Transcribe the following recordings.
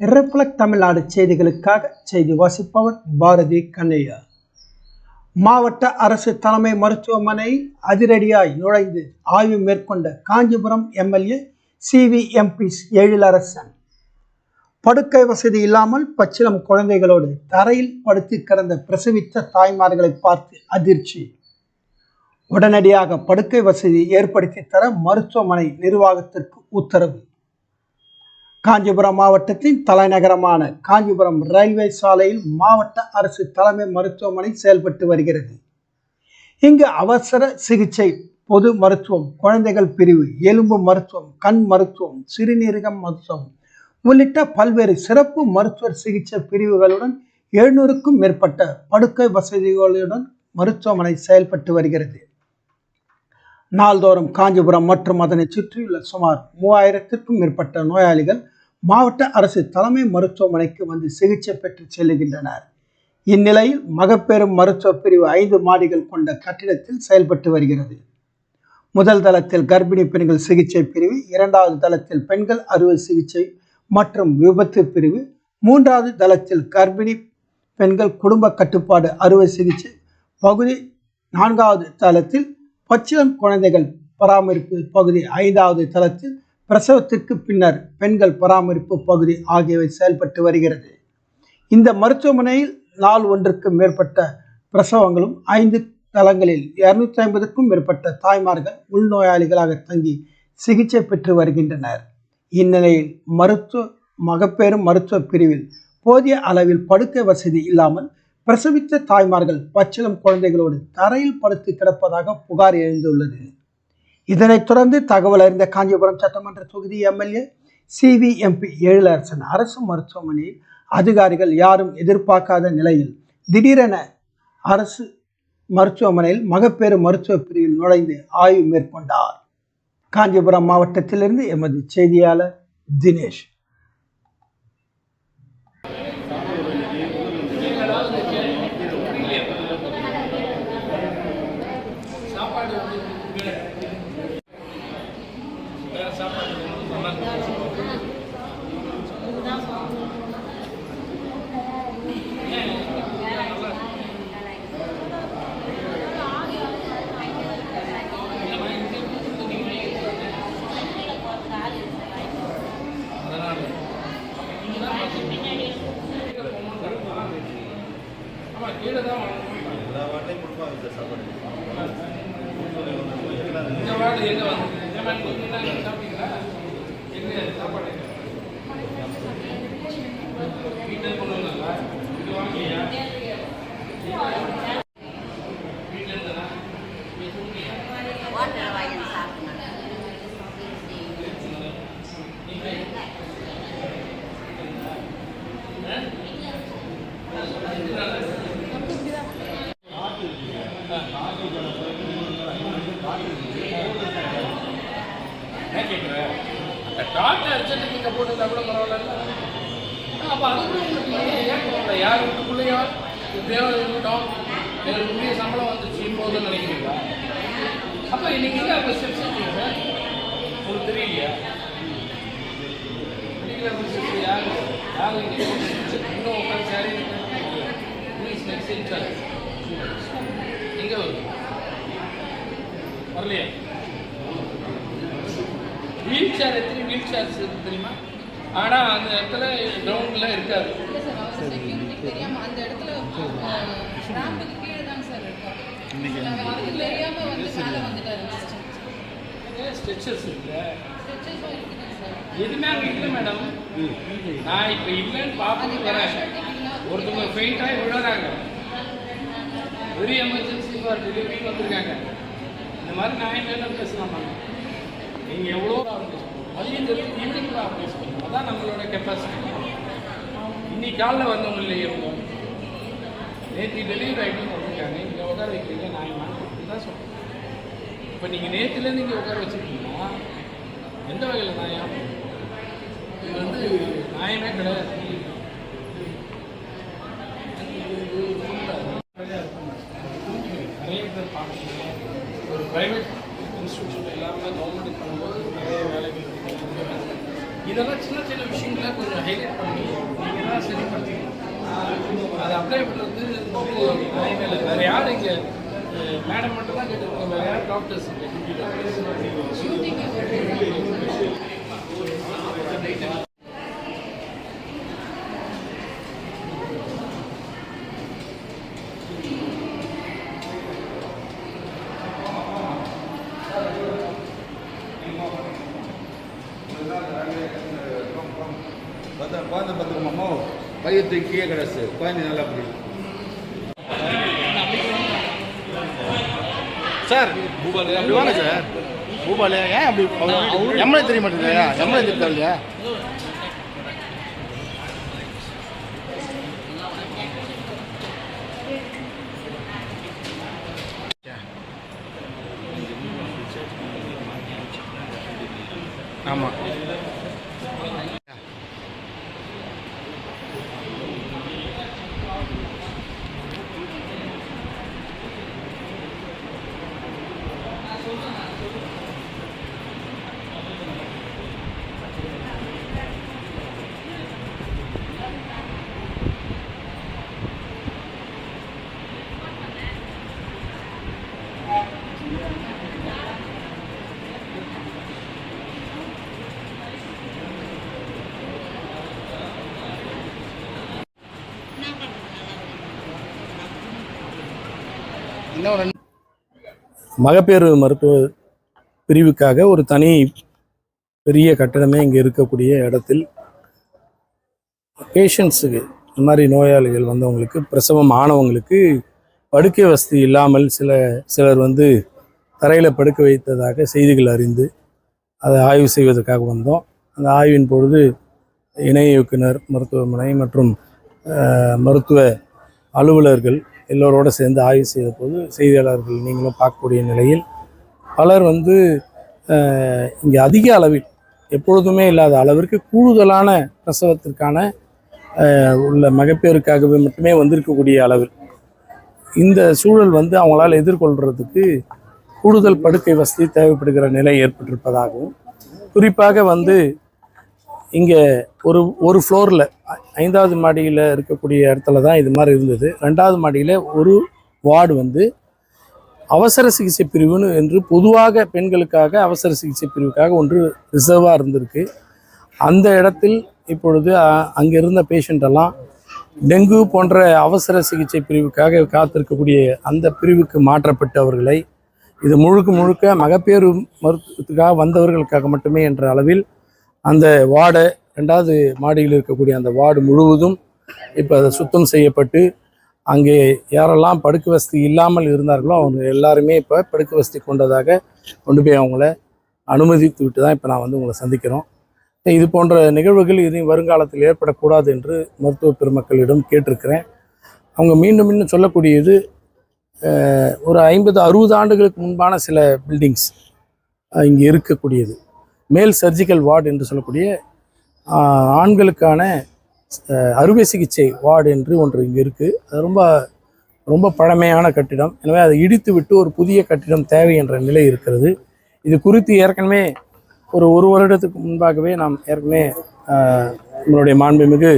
Reflect Tamil Nadu செய்திகளுக்காக செய்தி வாசிப்பவர் பாரதி கண்ணையா. மாவட்ட அரசு தலைமை மருத்துவமனை அதிரடியாய் நுழைந்து ஆய்வு மேற்கொண்ட காஞ்சிபுரம் எம்எல்ஏ சிவிஎம்பி எழிலரசன். படுக்கை வசதி இல்லாமல் பச்சிலம் குழந்தைகளோடு தரையில் படுத்து கிடந்த பிரசவித்த தாய்மார்களை பார்த்து அதிர்ச்சி. உடனடியாக படுக்கை வசதி ஏற்படுத்தி தர மருத்துவமனை நிர்வாகத்திற்கு உத்தரவு. காஞ்சிபுரம் மாவட்டத்தின் தலைநகரமான காஞ்சிபுரம் ரயில்வே சாலையில் மாவட்ட அரசு தலைமை மருத்துவமனை செயல்பட்டு வருகிறது. இங்கு அவசர சிகிச்சை பொது மருத்துவம் குழந்தைகள் பிரிவு எலும்பு மருத்துவம் கண் மருத்துவம் சிறுநீரகம் மருத்துவம் உள்ளிட்ட பல்வேறு சிறப்பு மருத்துவ சிகிச்சை பிரிவுகளுடன் எழுநூறுக்கும் மேற்பட்ட படுக்கை வசதிகளுடன் மருத்துவமனை செயல்பட்டு வருகிறது. நாள்தோறும் காஞ்சிபுரம் மற்றும் அதனை சுற்றியுள்ள சுமார் மூவாயிரத்திற்கும் மேற்பட்ட நோயாளிகள் மாவட்ட அரசு தலைமை மருத்துவமனைக்கு வந்து சிகிச்சை பெற்று செல்லுகின்றனர் இந்நிலையில் மகப்பேறும் மருத்துவ பிரிவு ஐந்து மாடிகள் கொண்ட கட்டிடத்தில் செயல்பட்டு வருகிறது. முதல் தளத்தில் கர்ப்பிணி பெண்கள் சிகிச்சை பிரிவு இரண்டாவது தளத்தில் பெண்கள் அறுவை சிகிச்சை மற்றும் விபத்து பிரிவு மூன்றாவது தளத்தில் கர்ப்பிணி பெண்கள் குடும்ப கட்டுப்பாடு அறுவை சிகிச்சை பகுதி நான்காவது தளத்தில் பச்சிளம் குழந்தைகள் பராமரிப்பு பகுதி ஐந்தாவது தளத்தில் பிரசவத்திற்கு பின்னர் பெண்கள் பராமரிப்பு பகுதி ஆகியவை செயல்பட்டு வருகிறது. இந்த மருத்துவமனையில் நாள் ஒன்றுக்கு மேற்பட்ட பிரசவங்களும் ஐந்து தளங்களில் இருநூற்றி ஐம்பதுக்கும் மேற்பட்ட தாய்மார்கள் உள்நோயாளிகளாக தங்கி சிகிச்சை பெற்று வருகின்றனர். இந்நிலையில் மருத்துவ மகப்பேறும் மருத்துவ பிரிவில் போதிய அளவில் படுக்கை வசதி இல்லாமல் பிரசவித்த தாய்மார்கள் பச்சிளம் குழந்தைகளோடு தரையில் படுத்து கிடப்பதாக புகார் எழுந்துள்ளது. இதனைத் தொடர்ந்து தகவல் அறிந்த காஞ்சிபுரம் சட்டமன்ற தொகுதி எம்எல்ஏ சிவிஎம்பி எழிலரசன் அரசு மருத்துவமனையில் அதிகாரிகள் யாரும் எதிர்பார்க்காத நிலையில் திடீரென அரசு மருத்துவமனையில் மகப்பேறு மருத்துவ பிரிவில் நுழைந்து ஆய்வு மேற்கொண்டார். காஞ்சிபுரம் மாவட்டத்திலிருந்து எமது செய்தியாளர் தினேஷ் சாப்பாடு வந்து இல்லை வேற சாப்பாடு நல்லா இருக்கும். ஏன்? நல்லா இருக்கு. இல்லைம்மா, இங்க இருந்து நீங்களே அதனால இங்கதான் பார்த்தீங்க. ஆமா கீழே தான் வாங்கணும் எல்லா வாட்டையும் கொடுப்பாங்க இந்த சாப்பாடு இந்த வார்டு எங்க வந்து சாப்பிட்டீங்களா எங்க சாப்பாடு வீட்டில் கொண்டு வந்தாங்களா இது வாங்கலையா வீட்டில் இருந்தா யார் வீட்டுக்குள்ளேயோ எப்படியோ இருக்கட்டும் எங்களுக்கு உரிய சம்பளம் வந்துச்சு போதும்னு நினைக்கிறீங்களா அப்போ நீங்கள் அப்போ ஸ்டெப்ஸ் எடுத்தீங்க சார் உங்களுக்கு தெரியலையா யார் யார் இன்னும் உட்காந்து சாரி ப்ளீஸ் நெக்ஸ்ட் இன்சார்ஜ் எங்கே வருது வரலையா வீல் சேர் எத்தனை வீல் சேர்ஸ் தெரியுமா? ஆனால் அந்த இடத்துல கிரவுண்டில் இருக்காது இல்லை சார் அவர் செக்யூரிட்டி தெரியாம அந்த இடத்துல ரேம்புக்கு கீழே தான் சார் இருக்கோம் நாங்கள் அது தெரியாம வந்து மேலே வந்துட்டாரு ஸ்ட்ரெச்சர்ஸ் இல்லை எதுவுமே அங்கே இல்லை மேடம் நான் இப்போ இல்லைன்னு பார்த்துட்டு வரேன். ஒருத்தவங்க ஃபெயிண்ட் ஆகி விழுறாங்க. வெரி எமர்ஜென்சி ஃபார் டெலிவரி வந்திருக்காங்க. இந்த மாதிரி நான் என்ன பேசலாமா? நீங்கள் எவ்வளோ அதையும் தெரியும் ஈவினிங் ஆப்ரேஸ் தான் நம்மளோட கெப்பாசிட்டி இன்னைக்கு காலைல வந்தவங்களே இருக்கும் நேற்று டெலிவரி ஆகிட்டு வந்திருக்காங்க இங்கே உட்கார வைக்கிறீங்க நியாயமானு தான் சொல்கிறேன் இப்போ நீங்கள் நேற்றுலேருந்து இங்கே உட்கார வச்சுருக்கீங்கன்னா எந்த வகையில் நியாயம் இது வந்து நியாயமே கிடையாது. நாய் மேலே வேறு யார் இங்கே மேடம் மட்டும் தான் கேட்டுருக்கோம் வேறு யார் டாக்டர்ஸ் டியூட்டி டாக்டர்ஸ் பத்திரம் குழந்தை பத்திரமாமோ கீழே கிடச்சு குழந்தை நல்லா அப்படி சார். அப்படி வாங்க சார். பூபாலு ஏன் அப்படி எம்எல்ஏ தெரிய மாட்டேங்குது எம்எல்ஏ தெரியல இல்லையா ஆமாம் மகப்பேறு மருத்துவ பிரிவுக்காக ஒரு தனி பெரிய கட்டடமே இங்கே இருக்கக்கூடிய இடத்தில் பேஷண்ட்ஸுக்கு இந்த மாதிரி நோயாளிகள் வந்தவங்களுக்கு பிரசவம் ஆனவங்களுக்கு படுக்கை வசதி இல்லாமல் சில சிலர் வந்து தரையில் படுக்க வைத்ததாக செய்திகள் அறிந்து அதை ஆய்வு செய்வதற்காக வந்தோம். அந்த ஆய்வின் பொழுது இணை இயக்குனர் மருத்துவமனை மற்றும் மருத்துவ அலுவலர்கள் எல்லோரோட சேர்ந்து ஆய்வு செய்த போது செய்தியாளர்கள் நீங்களும் பார்க்கக்கூடிய நிலையில் பலர் வந்து இங்கே அதிக அளவில் எப்பொழுதுமே இல்லாத அளவிற்கு கூடுதலான பிரசவத்திற்கான உள்ள மகப்பேறுக்காகவே மட்டுமே வந்திருக்கக்கூடிய அளவில். இந்த சூழல் வந்து அவங்களால் எதிர்கொள்கிறதுக்கு கூடுதல் படுக்கை வசதி தேவைப்படுகிற நிலை ஏற்பட்டிருப்பதாகவும் குறிப்பாக வந்து இங்கே ஒரு ஒரு ஃப்ளோரில் ஐந்தாவது மாடியில் இருக்கக்கூடிய இடத்துல தான் இது மாதிரி இருந்தது. ரெண்டாவது மாடியில் ஒரு வார்டு வந்து அவசர சிகிச்சை பிரிவுன்னு என்று பொதுவாக பெண்களுக்காக அவசர சிகிச்சை பிரிவுக்காக ஒன்று ரிசர்வாக இருந்திருக்கு. அந்த இடத்தில் இப்பொழுது அங்கே இருந்த பேஷண்டெல்லாம் டெங்கு போன்ற அவசர சிகிச்சை பிரிவுக்காக காத்திருக்கக்கூடிய அந்த பிரிவுக்கு மாற்றப்பட்டவர்களை இது முழுக்க முழுக்க மகப்பேறு மருத்துவத்துக்காக வந்தவர்களுக்காக மட்டுமே என்ற அளவில் அந்த வார்டை ரெண்டாவது மாடியில் இருக்கக்கூடிய அந்த வார்டு முழுவதும் இப்போ அதை சுத்தம் செய்யப்பட்டு அங்கே யாரெல்லாம் படுக்க வசதி இல்லாமல் இருந்தார்களோ அவங்க எல்லாருமே இப்போ படுக்க வசதி கொண்டதாக கொண்டு போய் அவங்கள அனுமதித்து விட்டு தான் இப்போ நான் வந்து உங்களை சந்திக்கிறோம். இது போன்ற நிகழ்வுகள் இனி வருங்காலத்தில் ஏற்படக்கூடாது என்று மருத்துவ பெருமக்களிடம் கேட்டிருக்கிறேன். அவங்க மீண்டும் மீண்டும் சொல்லக்கூடியது ஒரு ஐம்பது அறுபது ஆண்டுகளுக்கு முன்பான சில பில்டிங்ஸ் இங்கே இருக்கக்கூடியது. மேல் சர்ஜிக்கல் வார்டு என்று சொல்லக்கூடிய ஆண்களுக்கான அறுவை சிகிச்சை வார்டு என்று ஒன்று இங்கே இருக்குது அது ரொம்ப ரொம்ப பழமையான கட்டிடம். எனவே அதை இடித்து விட்டு ஒரு புதிய கட்டிடம் தேவை என்ற நிலை இருக்கிறது. இது குறித்து ஏற்கனவே ஒரு ஒரு வருடத்துக்கு முன்பாகவே நாம் ஏற்கனவே நம்மளுடைய மாண்புமிகு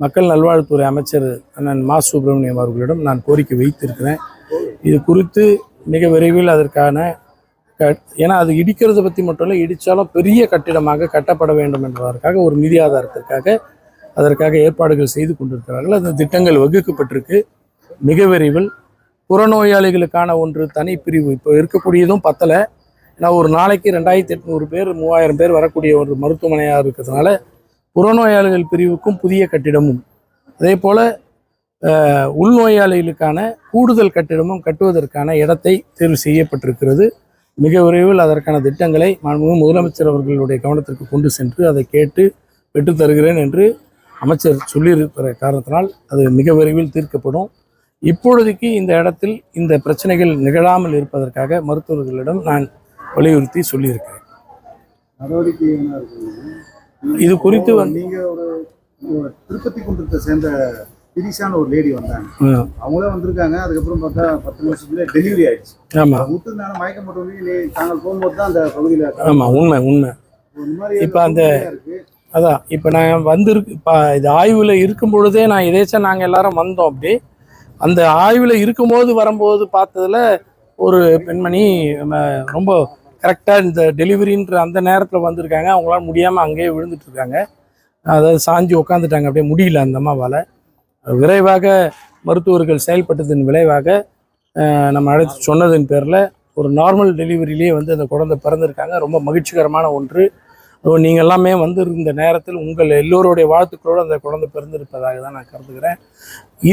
மக்கள் நல்வாழ்வுத்துறை அமைச்சர் அண்ணன் மா சுப்பிரமணியம் அவர்களிடம் நான் கோரிக்கை வைத்திருக்கிறேன். இது குறித்து மிக விரைவில் அதற்கான ஏன்னா அது இடிக்கிறத பற்றி மட்டும் இல்லை இடித்தாலும் பெரிய கட்டிடமாக கட்டப்பட வேண்டும் என்பதற்காக ஒரு நிதி ஆதாரத்திற்காக அதற்காக ஏற்பாடுகள் செய்து கொண்டிருக்கிறார்கள். அந்த திட்டங்கள் வகுக்கப்பட்டிருக்கு. மிக விரைவில். புறநோயாளிகளுக்கான ஒன்று தனி பிரிவு. இப்போ இருக்கக்கூடியதும் பத்தலை. ஏன்னா ஒரு நாளைக்கு ரெண்டாயிரத்தி எட்நூறு பேர் மூவாயிரம் பேர் வரக்கூடிய ஒரு மருத்துவமனையாக இருக்கிறதுனால புறநோயாளிகள் பிரிவுக்கும் புதிய கட்டிடமும். அதே போல் உள்நோயாளிகளுக்கான கூடுதல் கட்டிடமும் கட்டுவதற்கான இடத்தை தேர்வு செய்யப்பட்டிருக்கிறது. மிக விரைவில் அதற்கான திட்டங்களை மாண்புமிகு முதலமைச்சர் அவர்களுடைய கவனத்திற்கு கொண்டு சென்று அதை கேட்டு பெற்றுத் தருகிறேன் என்று அமைச்சர் சொல்லியிருக்கிற காரணத்தினால் அது மிக விரைவில் தீர்க்கப்படும். இப்பொழுதைக்கு இந்த இடத்தில் இந்த பிரச்சனைகள் நிகழாமல் இருப்பதற்காக மருத்துவர்களிடம் நான் வலியுறுத்தி சொல்லியிருக்கிறேன். இது குறித்து வந்து திருப்பதி குன்றத்தை சேர்ந்த திரிசான ஒரு லேடி வந்தாங்க. அவங்களே வந்திருக்காங்க. அதுக்கப்புறம் பார்த்தா பத்து நிமிஷத்துல டெலிவரி ஆயிடுச்சு. ஆமாம் விட்டுருந்தாங்க மயக்கம் போட்டு வந்து நீ தாங்கள் போகும்போது தான் அந்த பகுதியில் ஆமாம் உண்மை உண்மை. இப்ப அந்த- அதான் இப்போ நான் வந்திருக்கு இப்போ இது ஆய்வில் இருக்கும் பொழுதே நான் எதேச்சும் நாங்கள் எல்லாரும் வந்தோம் அப்படி. அந்த ஆய்வில் இருக்கும்போது வரும்போது பார்த்ததுல ஒரு பெண்மணி ரொம்ப கரெக்டாக இந்த டெலிவரின்ற அந்த நேரத்தில் வந்திருக்காங்க. அவங்களால முடியாமல் அங்கேயே விழுந்துட்டு இருக்காங்க. அதாவது சாஞ்சு உட்காந்துட்டாங்க அப்படியே முடியல அந்த அம்மாவால். விரைவாக மருத்துவர்கள் செயல்பட்டதன் விளைவாக நம்ம அழைத்து சொன்னதன் பேரில் ஒரு நார்மல் டெலிவரியிலேயே வந்து அந்த குழந்தை பிறந்திருக்காங்க. ரொம்ப மகிழ்ச்சிகரமான ஒன்று. அதுவும் நீங்கள் எல்லாமே வந்திருந்த நேரத்தில் உங்கள் எல்லோருடைய வாழ்த்துக்களோடு அந்த குழந்தை பிறந்திருப்பதாக தான் நான் கருதுகிறேன்.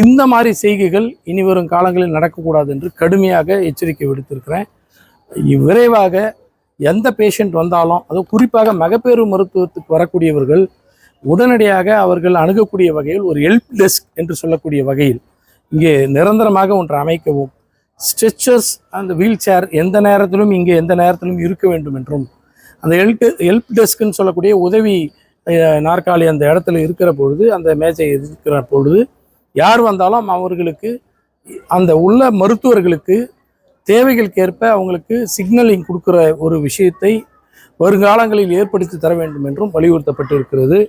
இந்த மாதிரி செய்கைகள் இனி வரும் காலங்களில் நடக்கக்கூடாது என்று கடுமையாக எச்சரிக்கை விடுத்திருக்கிறேன். விரைவாக எந்த பேஷண்ட் வந்தாலும் அதுவும் குறிப்பாக மகப்பேறு மருத்துவத்துக்கு வரக்கூடியவர்கள் உடனடியாக அவர்கள் அணுகக்கூடிய வகையில் ஒரு ஹெல்ப் டெஸ்க் என்று சொல்லக்கூடிய வகையில் இங்கே நிரந்தரமாக ஒன்று அமைக்கவும். ஸ்ட்ரெச்சர்ஸ் அந்த வீல் சேர் எந்த நேரத்திலும் இங்கே எந்த நேரத்திலும் இருக்க வேண்டும் என்றும் அந்த ஹெல்ப் ஹெல்ப் டெஸ்க்குன்னு சொல்லக்கூடிய உதவி நாற்காலி அந்த இடத்துல இருக்கிற பொழுது அந்த மேஜை இருக்கிற பொழுது யார் வந்தாலும் அவர்களுக்கு அந்த உள்ள மருத்துவர்களுக்கு தேவைகளுக்கேற்ப அவங்களுக்கு சிக்னலிங் கொடுக்குற ஒரு விஷயத்தை வருங்காலங்களில் ஏற்படுத்தி தர வேண்டும் என்றும் வலியுறுத்தப்பட்டு இருக்கிறது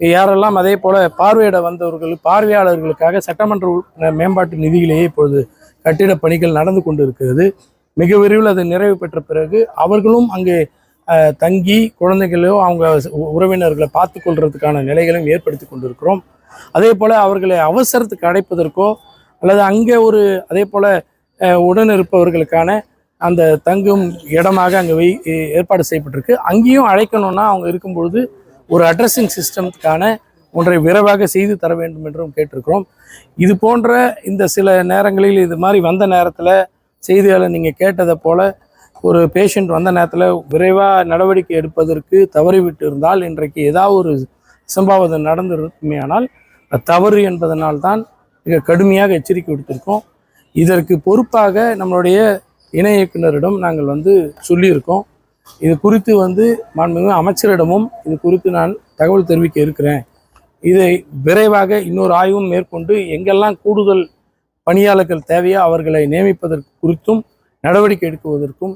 யாரெல்லாம் அதே போல பார்வையிட வந்தவர்கள் பார்வையாளர்களுக்காக சட்டமன்ற மேம்பாட்டு நிதியிலேயே இப்பொழுது கட்டிட பணிகள் நடந்து கொண்டு இருக்கிறது மிக விரைவில் அது நிறைவு பெற்ற பிறகு அவர்களும் அங்கே தங்கி குழந்தைகளோ அவங்க உறவினர்களை பார்த்து கொள்றதுக்கான நிலைகளையும் ஏற்படுத்தி கொண்டிருக்கிறோம். அதே போல் அவர்களை அவசரத்துக்கு அடைப்பதற்கோ அல்லது அங்கே ஒரு அதே போல் உடனிருப்பவர்களுக்கான உடன் இருப்பவர்களுக்கான அந்த தங்கும் இடமாக அங்கே வை ஏற்பாடு செய்யப்பட்டிருக்கு. அங்கேயும் அழைக்கணும்னா அவங்க இருக்கும்பொழுது ஒரு அட்ரஸிங் சிஸ்டம்க்கான ஒன்றை விரைவாக செய்து தர வேண்டும் என்றும் கேட்டிருக்கிறோம். இது போன்ற இந்த சில நேரங்களில் இது மாதிரி வந்த நேரத்தில் செய்திகளை நீங்கள் கேட்டதை போல் ஒரு பேஷண்ட் வந்த நேரத்தில் விரைவாக நடவடிக்கை எடுப்பதற்கு தவறிவிட்டு இருந்தால் இன்றைக்கு ஏதாவது ஒரு சம்பாவதம் நடந்திருக்குமே ஆனால் தவறு என்பதனால் தான் மிக கடுமையாக எச்சரிக்கை விடுத்திருக்கோம். இதற்கு பொறுப்பாக நம்மளுடைய இணை இயக்குனரிடம் நாங்கள் வந்து சொல்லியிருக்கோம். இது குறித்து வந்து மாண்புமிகு அமைச்சரிடமும் இது குறித்து நான் தகவல் தெரிவிக்க இருக்கிறேன். இதை விரைவாக இன்னொரு ஆய்வும் மேற்கொண்டு எங்கெல்லாம் கூடுதல் பணியாளர்கள் தேவையோ அவர்களை நியமிப்பதற்கு குறித்தும் நடவடிக்கை எடுக்குவதற்கும்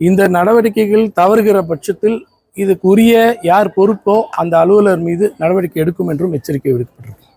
இந்த நடவடிக்கைகள் தவறுகிற பட்சத்தில் இதுக்குரிய யார் பொறுப்போ அந்த அலுவலர் மீது நடவடிக்கை எடுக்கும் என்றும் எச்சரிக்கை விடுக்கப்பட்டிருக்கு